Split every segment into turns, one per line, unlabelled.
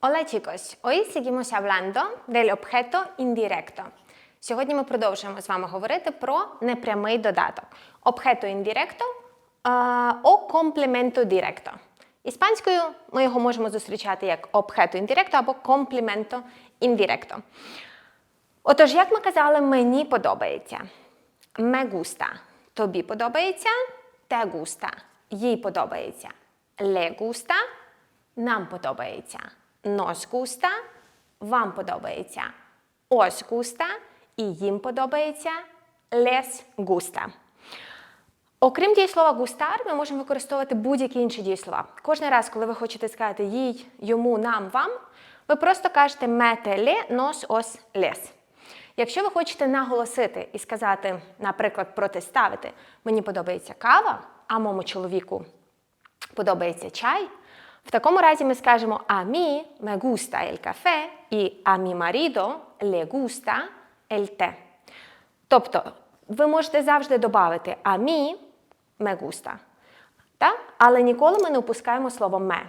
Hola chicos, hoy seguimos hablando del objeto indirecto. Сьогодні ми продовжуємо з вами говорити про непрямий додаток. Indirecto е, o complemento directo. Іспанською ми його можемо зустрічати як objeto indirecto або complemento indirecto. Отож, як ми казали, мені подобається. Me gusta. Тобі подобається. Te gusta. Їй подобається. Le gusta. Нам подобається. Nos gusta. Вам подобається. Os gusta. І їм подобається. Les gusta. Окрім дієслова густар, ми можемо використовувати будь-які інші дієслова. Кожен раз, коли ви хочете сказати їй, йому, нам, вам, ви просто кажете мете ле, нос, ос, лес. Якщо ви хочете наголосити і сказати, наприклад, протиставити, мені подобається кава, а моєму чоловіку подобається чай, в такому разі ми скажемо a mí me gusta el café і a mi marido le gusta el té. Тобто, ви можете завжди додати a mí me gusta. Так? Але ніколи ми не опускаємо слово ме.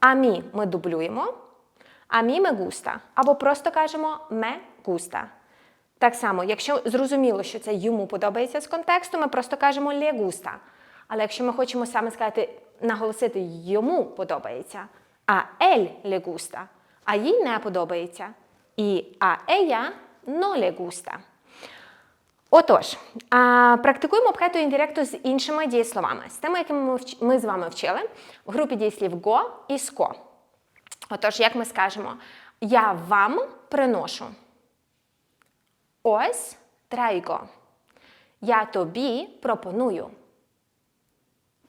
А мі ми дублюємо, а мі me gusta. Або просто кажемо ме gusta. Так само, якщо зрозуміло, що це йому подобається з контексту, ми просто кажемо le gusta. Але якщо ми хочемо саме сказати, наголосити йому подобається, а ель gusta, а їй не подобається, і а no le gusta. Отож, а, практикуємо обхету індиректу з іншими дієсловами, з тими, якими ми, вч- ми з вами вчили в групі дієслів go і sco. Отож, як ми скажемо, я вам приношу. Ось traigo. Я тобі пропоную.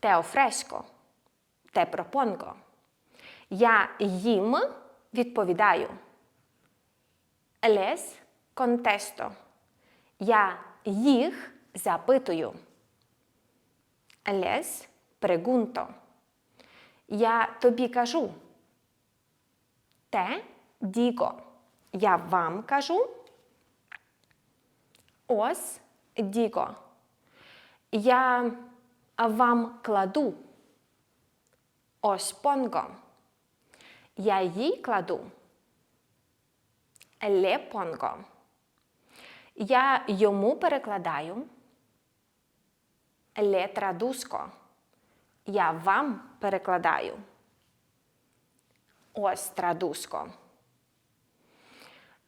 Te Te propongo. Я їм відповідаю. Les contesto. Я їх запитую. Les pregunto. Я тобі кажу. Те digo. Я вам кажу. Ось digo. Я вам кладу. Ось pongo. Я їй кладу. Pongo. Я йому перекладаю. Traduzco. Я вам перекладаю. Ось traduzco.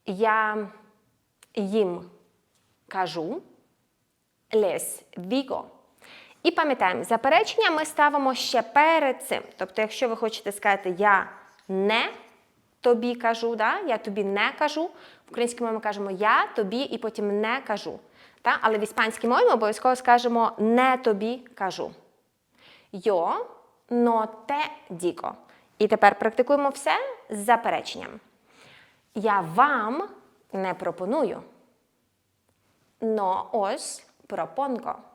Я їм кажу. Les digo. І пам'ятаємо, заперечення ми ставимо ще перед цим. Тобто, якщо ви хочете сказати я не тобі кажу, да? я тобі не кажу. В українській мові ми кажемо я тобі і потім не кажу. Та? Але в іспанській мові ми обов'язково скажемо не тобі кажу. Yo no te digo. І тепер практикуємо все з запереченням. Я вам не пропоную. No os propongo.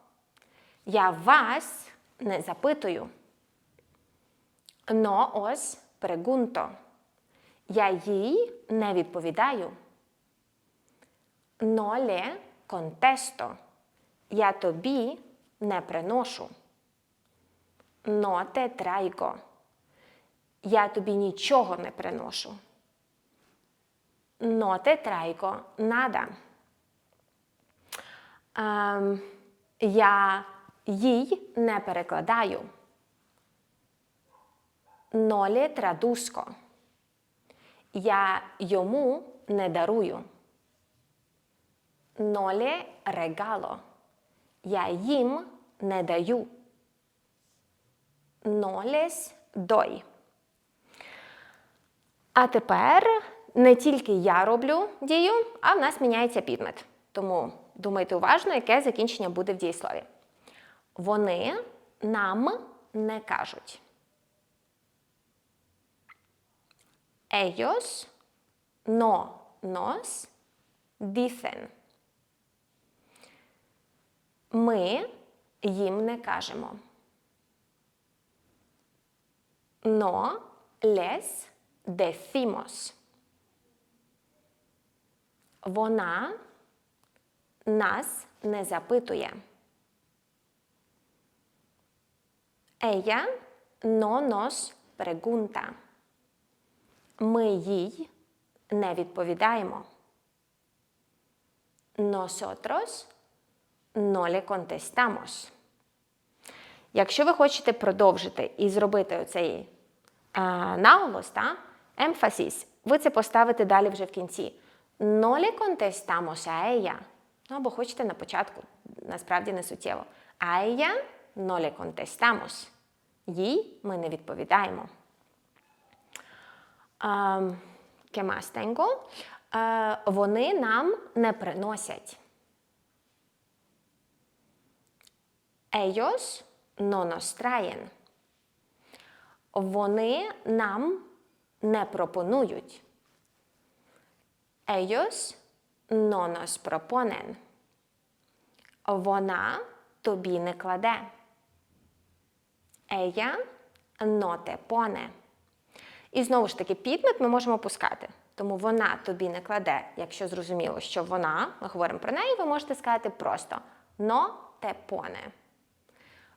Я вас не запитую. No os pregunto. Я їй не відповідаю. No le contesto. Я тобі не приношу. No te traigo. Я тобі нічого не приношу. No te traigo nada. Ем, я їй не перекладаю. No le. Я йому не дарую. No regalo. Я їм не даю. Les doy. А тепер не тільки я роблю дію, а в нас міняється підмет. Тому думайте уважно, яке закінчення буде в дієслові. Вони нам не кажуть. Ellos no nos dicen. Ми їм не кажемо. No les decimos. Вона нас не запитує. Ella no nos pregunta. Ми їй не відповідаємо. Nosotros no le contestamos. Якщо ви хочете продовжити і зробити оцей а, наголос, та, емфасіс, ви це поставите далі вже в кінці. No le contestamos a ella. Ну, або хочете на початку, насправді не суттєво. A ella no le contestamos. Їй ми не відповідаємо. Um, más tengo? Е, вони нам не приносять. Ellos no nos traen. Вони нам не пропонують. Ellos no nos proponen. Вона тобі не кладе. No te pone. І знову ж таки, підмет ми можемо пускати. Тому вона тобі не кладе. Якщо зрозуміло, що вона, ми говоримо про неї, ви можете сказати просто но те поне.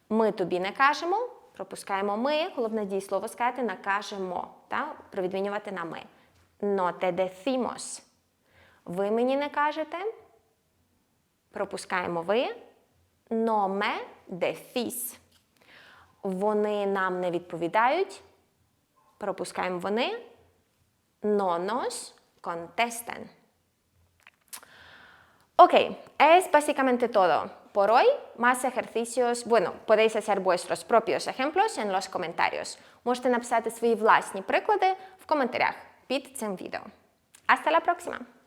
Ми тобі не кажемо, пропускаємо ми, головне дієслово сказати накажемо, та? провідмінювати на ми. Но те decimos. Ви мені не кажете, пропускаємо ви. Но ме decís. Вони нам не відповідають, пропускаємо вони. No nos contestan. Ok, es básicamente todo por hoy. Más ejercicios, bueno, podéis hacer vuestros propios ejemplos en los comentarios. Можете написати свої власні приклади в коментарях під цим відео. Hasta la próxima!